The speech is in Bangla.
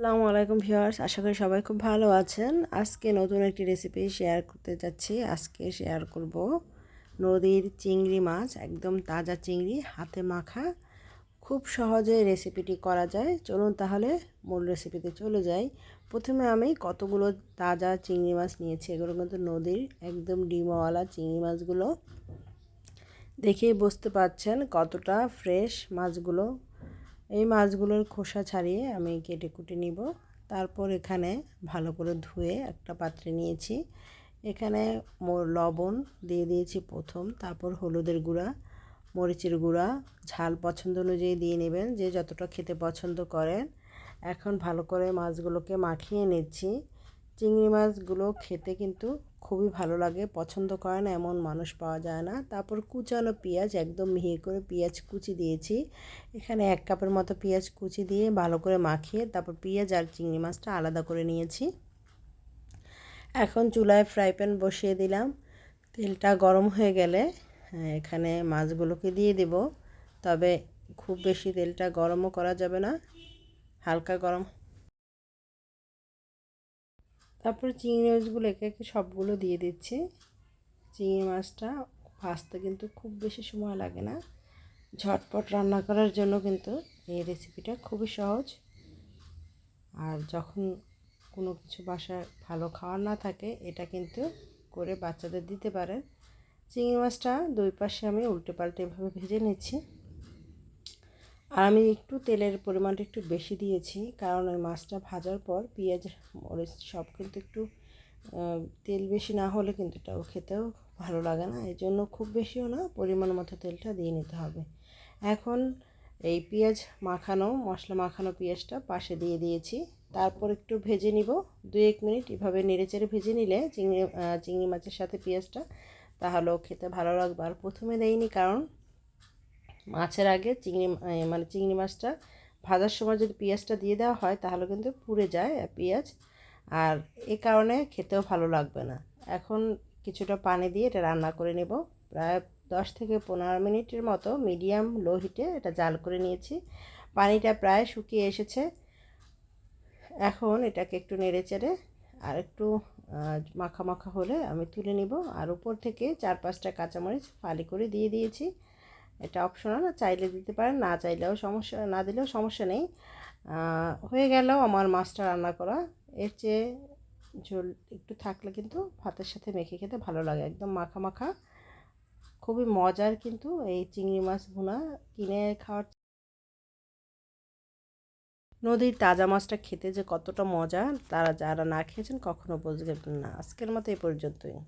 আসসালামু আলাইকুম ভিউয়ার্স, আশা করি সবাই খুব ভালো আছেন। আজকে নতুন একটি রেসিপি শেয়ার করতে যাচ্ছি। আজকে শেয়ার করব নদীর চিংড়ি মাছ, একদম তাজা চিংড়ি, হাতে মাখা। খুব সহজে রেসিপিটি করা যায়। চলুন তাহলে মূল রেসিপিতে চলে যাই। প্রথমে আমি কতগুলো তাজা চিংড়ি মাছ নিয়েছি, এগুলো কিন্তু নদীর একদম ডিমওয়ালা চিংড়ি মাছগুলো। দেখেই বুঝতে পারছেন কতটা ফ্রেশ মাছগুলো এই মাছগুলোর খোসা ছাড়িয়ে আমি কেটে কুটে নিব। তারপর এখানে ভালো করে ধুয়ে একটা পাত্রে নিয়েছি। এখানে লবণ দিয়ে দিয়েছি প্রথম। তারপর হলুদের গুঁড়া, মরিচের গুঁড়া, ঝাল পছন্দ অনুযায়ী দিয়ে নেবেন, যে যতটা খেতে পছন্দ করেন। এখন ভালো করে মাছগুলোকে মাখিয়ে নিচ্ছি। চিংড়ি মাছগুলো খেতে কিন্তু খুবই ভালো লাগে পছন্দ করে না এমন মানুষ পাওয়া যায় না। তারপর কুচানো পেঁয়াজ একদম মিহি করে পেঁয়াজ কুচি দিয়েছি। এখানে এক কাপের মতো পেঁয়াজ কুচি দিয়ে ভালো করে মাখিয়ে তারপর পেঁয়াজ আর চিংড়ি মাছটা আলাদা করে নিয়েছি। এখন চুলায় ফ্রাই প্যান বসিয়ে দিলাম। তেলটা গরম হয়ে গেলে হ্যাঁ, এখানে মাছগুলোকে দিয়ে দেব। তবে খুব বেশি তেলটা গরমও করা যাবে না হালকা গরম তারপর চিংড়ি মাছগুলো একে একে সবগুলো দিয়ে দিচ্ছি। চিংড়ি মাছটা ভাজতে কিন্তু খুব বেশি সময় লাগে না। ঝটপট রান্না করার জন্য কিন্তু এই রেসিপিটা খুবই সহজ। আর যখন কোনো কিছু বাসায় ভালো খাওয়ার না থাকে, এটা কিন্তু করে বাচ্চাদের দিতে পারেন। চিংড়ি মাছটা দুই পাশে আমি উল্টে পাল্টে এভাবে ভেজে নিচ্ছি। আর আমি একটু তেলের পরিমাণটা একটু বেশি দিয়েছি, কারণ ওই মাছটা ভাজার পর পেঁয়াজ, মরিচ সব কিন্তু একটু তেল বেশি না হলে কিন্তু এটাও খেতেও ভালো লাগে না। এই জন্য খুব বেশিও না, পরিমাণ মতো তেলটা দিয়ে নিতে হবে। এখন এই পেঁয়াজ মাখানো, মশলা মাখানো পেঁয়াজটা পাশে দিয়ে দিয়েছি। তারপর একটু ভেজে নিব দু এক মিনিট এভাবে নেড়েচেড়ে ভেজে নিলে চিংড়ি চিংড়ি মাছের সাথে পেঁয়াজটা, তাহলেও খেতে ভালো লাগবে। আর প্রথমে দেয়নি কারণ মাছের আগে চিংড়ি মানে চিংড়ি মাছটা ভাজার সময় যদি পেঁয়াজটা দিয়ে দেওয়া হয়, তাহলে কিন্তু পুড়ে যায় পেঁয়াজ। আর এ কারণে খেতেও ভালো লাগবে না। এখন কিছুটা পানি দিয়ে এটা রান্না করে নেব। প্রায় দশ থেকে পনেরো মিনিটের মতো মিডিয়াম লো হিটে এটা জাল করে নিয়েছি। পানিটা প্রায় শুকিয়ে এসেছে। এখন এটাকে একটু নেড়ে চেড়ে আর একটু মাখা মাখা হলে আমি তুলে নিব। আর উপর থেকে চার পাঁচটা কাঁচামরিচ ফালি করে দিয়ে দিয়েছি। এটা অপশনাল চাইলে দিতে পারেন, না চাইলেও সমস্যা, না দিলেও সমস্যা নেই। হয়ে গেলেও আমার মাছটা রান্না করা। এর চেয়ে ঝোল একটু থাকলে কিন্তু ভাতের সাথে মেখে খেতে ভালো লাগে, একদম মাখা মাখা। খুবই মজার কিন্তু এই চিংড়ি মাছ ভুনা, কিনে খাওয়ার নদীর তাজা মাছটা খেতে যে কতটা মজা, তারা যারা না খেয়েছেন কখনো বুঝবেন না। আজকের মতো এই পর্যন্তই।